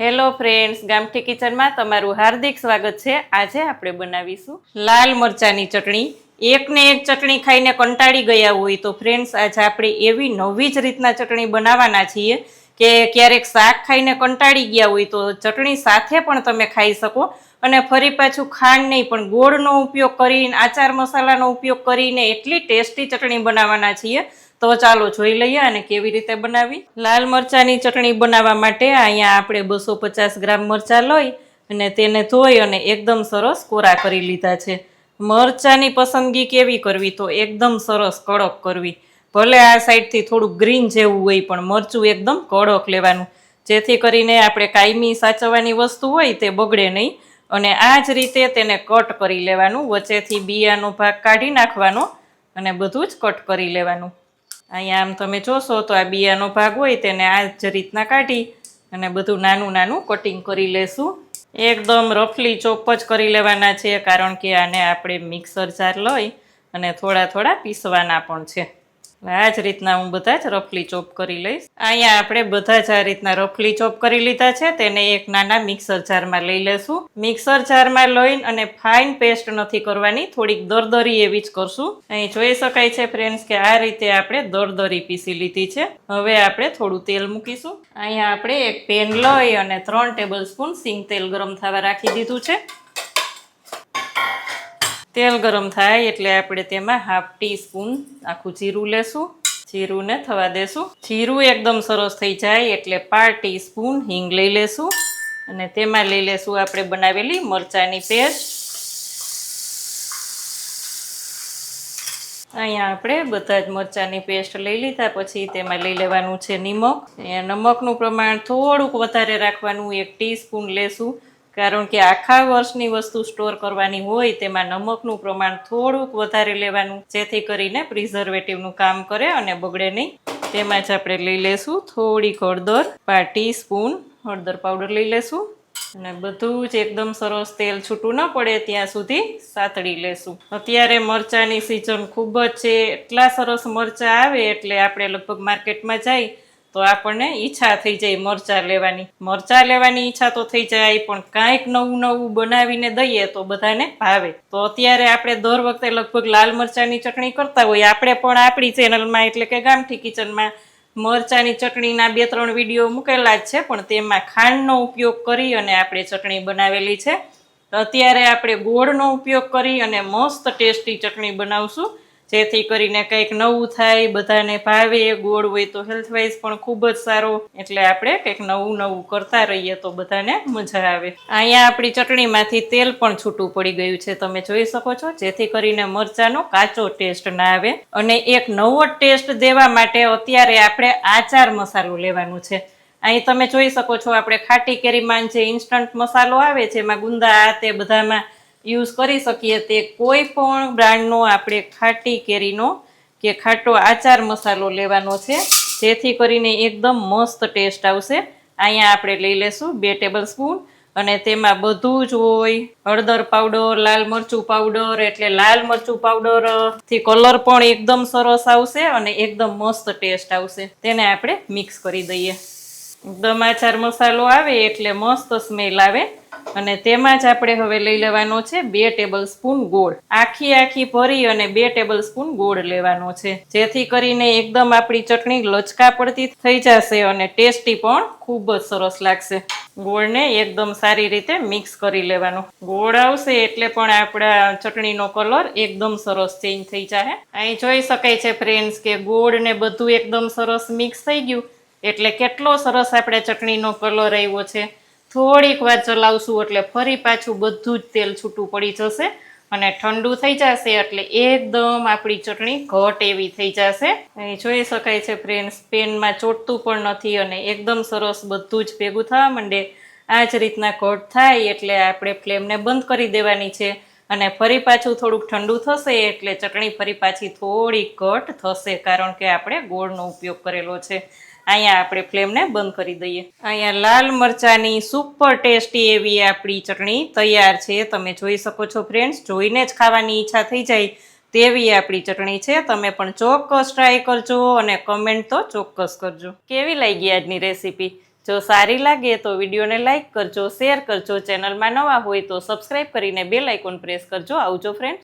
Hello friends ગામઠી કિચનમાં તમારું હાર્દિક સ્વાગત છે. આજે આપણે બનાવીશું લાલ મરચાની ચટણી. એકને એક ચટણી ખાઈને કંટાળી ગયા હોય તો ફ્રેન્ડ્સ આજે આપણે એવી નવી જ રીતના ચટણી બનાવવાના છીએ કે ક્યારેક શાક ખાઈને કંટાળી ગયા હોય તો ચટણી સાથે પણ તમે ખાઈ શકો. અને ફરી પાછું ખાંડ નહીં, પણ ગોળનો ઉપયોગ કરીને, આચાર મસાલાનો ઉપયોગ કરીને એટલી ટેસ્ટી ચટણી બનાવવાના છીએ. તો ચાલો જોઈ લઈએ અને કેવી રીતે બનાવી. લાલ મરચાની ચટણી બનાવવા માટે અહીંયા આપણે બસો પચાસ ગ્રામ મરચાં લઈ અને તેને ધોઈ અને એકદમ સરસ કોરા કરી લીધા છે. મરચાંની પસંદગી કેવી કરવી? તો એકદમ સરસ કડક કરવી. ભલે આ સાઈડથી થોડું ગ્રીન જેવું હોય, પણ મરચું એકદમ કડક લેવાનું. જેથી કરીને આપણે કાયમી સાચવવાની વસ્તુ હોય તે બગડે નહીં અને આ જ રીતે તેને કટ કરી લેવાનું. વચ્ચેથી બિયાનો ભાગ કાઢી નાખવાનો અને બધું જ કટ કરી લેવાનું. અહીંયા આમ તમે જોશો તો આ બિયાનો ભાગ હોય તેને આ જ રીતના કાઢી અને બધું નાનું નાનું કટિંગ કરી લેશું. એકદમ રફલી ચોપ જ કરી લેવાના છે, કારણ કે આને આપણે મિક્સર જાર લઈ અને થોડા થોડા પીસવાના પણ છે. આ જ રીતના હું બધા જ રફલી ચોપ કરી લઈશ. અહીંયા આપણે બધા જ આ રીતના રફલી ચોપ કરી લીધા છે. તેને એક નાના મિક્સર જારમાં લઈ લેશું. મિક્સર જારમાં લઈને અને ફાઇન પેસ્ટ નથી કરવાની. થોડીક દરદરી એવી જ કરશું. અહીં જોઈ શકાય છે ફ્રેન્ડ્સ કે આ રીતે આપણે દરદરી પીસી લીધી છે. હવે આપણે થોડું તેલ મૂકીશું. અહીંયા આપણે એક પેન લઈ અને ત્રણ ટેબલ સ્પૂન સિંગ તેલ ગરમ થવા રાખી દીધું છે. તેલ ગરમ થાય એટલે આપણે તેમાં હાફ ટી સ્પૂન આખું જીરું લેશું. જીરુંને થવા દેશું. જીરું એકદમ સરસ થઈ જાય એટલે પાર ટી સ્પૂન હિંગ લઈ લેશું. અને તેમાં લઈ લેશું આપણે બનાવેલી મરચાંની પેસ્ટ. અહીંયા આપણે બધા જ મરચાંની પેસ્ટ લઈ લીધા, પછી તેમાં લઈ લેવાનું છે નિમક. અહીંયા નમકનું પ્રમાણ થોડુંક વધારે રાખવાનું, એક ટીસ્પૂન લેશું. કારણ કે આખા વર્ષની વસ્તુ સ્ટોર કરવાની હોય તેમાં નમકનું પ્રમાણ થોડુંક વધારે લેવાનું, જેથી કરીને પ્રિઝર્વેટિવનું કામ કરે અને બગડે નહીં. તેમાં જ આપણે લઈ લેશું થોડીક હળદર પા ટીસ્પૂન હળદર પાવડર લઈ લેશું અને બધું જ એકદમ સરસ તેલ છૂટું ન પડે ત્યાં સુધી સાતળી લેશું. અત્યારે મરચાંની સિઝન ખૂબ જ છે. એટલા સરસ મરચાં આવે એટલે આપણે લગભગ માર્કેટમાં જઈ તો આપણને ઈચ્છા થઈ જાય મરચાં લેવાની. મરચાં લેવાની ઈચ્છા તો થઈ જાય, પણ કાંઈક નવું નવું બનાવીને દઈએ તો બધાને ભાવે. તો અત્યારે આપણે દર વખતે લગભગ લાલ મરચાંની ચટણી કરતા હોઈએ. આપણે પણ આપણી ચેનલમાં, એટલે કે ગામઠી કિચનમાં, મરચાંની ચટણીના બે ત્રણ વીડિયો મૂકેલા જ છે, પણ તેમાં ખાંડનો ઉપયોગ કરી અને આપણે ચટણી બનાવેલી છે. અત્યારે આપણે ગોળનો ઉપયોગ કરી અને મસ્ત ટેસ્ટી ચટણી બનાવશું. જેથી કરીને કંઈક નવું થાય, બધાને ભાવે, ગોળ હોય તો હેલ્થ વાઇઝ પણ ખૂબ જ સારો. એટલે આપણે કંઈક નવું નવું કરતા રહીએ તો બધાને મજા આવે. અહીંયા આપણી ચટણીમાંથી તેલ પણ છૂટું પડી ગયું છે, તમે જોઈ શકો છો. જેથી કરીને મરચાંનો કાચો ટેસ્ટ ના આવે. અને એક નવો ટેસ્ટ દેવા માટે અત્યારે આપણે આચાર મસાલો લેવાનું છે. અહીં તમે જોઈ શકો છો, આપણે ખાટી કેરીમાં જે ઇન્સ્ટન્ટ મસાલો આવે છે એમાં ગુંદા તે બધામાં યુઝ કરી શકીએ તે કોઈ પણ બ્રાન્ડનો આપણે ખાટી કેરીનો કે ખાટો આચાર મસાલો લેવાનો છે. જેથી કરીને એકદમ મસ્ત ટેસ્ટ આવશે. અહીંયા આપણે લઈ લેશું બે ટેબલ સ્પૂન અને તેમાં બધું જ હોય. હળદર પાવડર લાલ મરચું પાવડર એટલે લાલ મરચું પાવડરથી કલર પણ એકદમ સરસ આવશે અને એકદમ મસ્ત ટેસ્ટ આવશે. તેને આપણે મિક્સ કરી દઈએ. એકદમ આચાર મસાલો આવે એટલે મસ્ત સ્મેલ આવે. અને તેમાં જ આપણે હવે લઈ લેવાનો છે બે ટેબલ સ્પૂન ગોળ. આખી આખી ભરી અને બે ટેબલ સ્પૂન ગોળ લેવાનો છે. જેથી કરીને એકદમ આપણી ચટણી લચકા પડતી થઈ જશે અને ટેસ્ટી પણ ખૂબ જ સરસ લાગશે. ગોળને એકદમ સારી રીતે મિક્સ કરી લેવાનો. ગોળ આવશે એટલે પણ આપણા ચટણીનો કલર એકદમ સરસ ચેન્જ થઈ જાય અહીં જોઈ શકાય છે ફ્રેન્ડ્સ કે ગોળ ને બધું એકદમ સરસ મિક્સ થઈ ગયું. એટલે કેટલો સરસ આપણે ચટણીનો કલર આવ્યો છે. થોડીક વાર ચલાવશું એટલે ફરી પાછું બધું જ તેલ છૂટું પડી જશે અને ઠંડુ થઈ જશે એટલે એકદમ આપણી ચટણી ઘટ એવી થઈ જશે. અહીં જોઈ શકાય છે ફ્રેન્ડ્સ પેનમાં ચોટતું પણ નથી અને એકદમ સરસ બધું જ ભેગું થવા માંડે. આ જ રીતના ઘટ થાય એટલે આપણે ફ્લેમને બંધ કરી દેવાની છે અને ફરી પાછું થોડુંક ઠંડુ થશે એટલે ચટણી ફરી પાછી થોડીક ઘટ થશે કારણ કે આપણે ગોળનો ઉપયોગ કરેલો છે. અહીંયા આપણે ફ્લેમને બંધ કરી દઈએ. અહીંયા લાલ મરચાંની સુપર ટેસ્ટી એવી આપણી ચટણી તૈયાર છે. તમે જોઈ શકો છો ફ્રેન્ડ્સ, જોઈને જ ખાવાની ઈચ્છા થઈ જાય તેવી આપણી ચટણી છે. તમે પણ ચોક્કસ ટ્રાય કરજો અને કમેન્ટ તો ચોક્કસ કરજો. કેવી લાગી આજની રેસીપી જો સારી લાગે તો વિડીયોને લાઇક કરજો શેર કરજો. ચેનલમાં નવા હોય તો સબસ્ક્રાઈબ કરીને બેલ આઇકોન પ્રેસ કરજો. આવજો ફ્રેન્ડ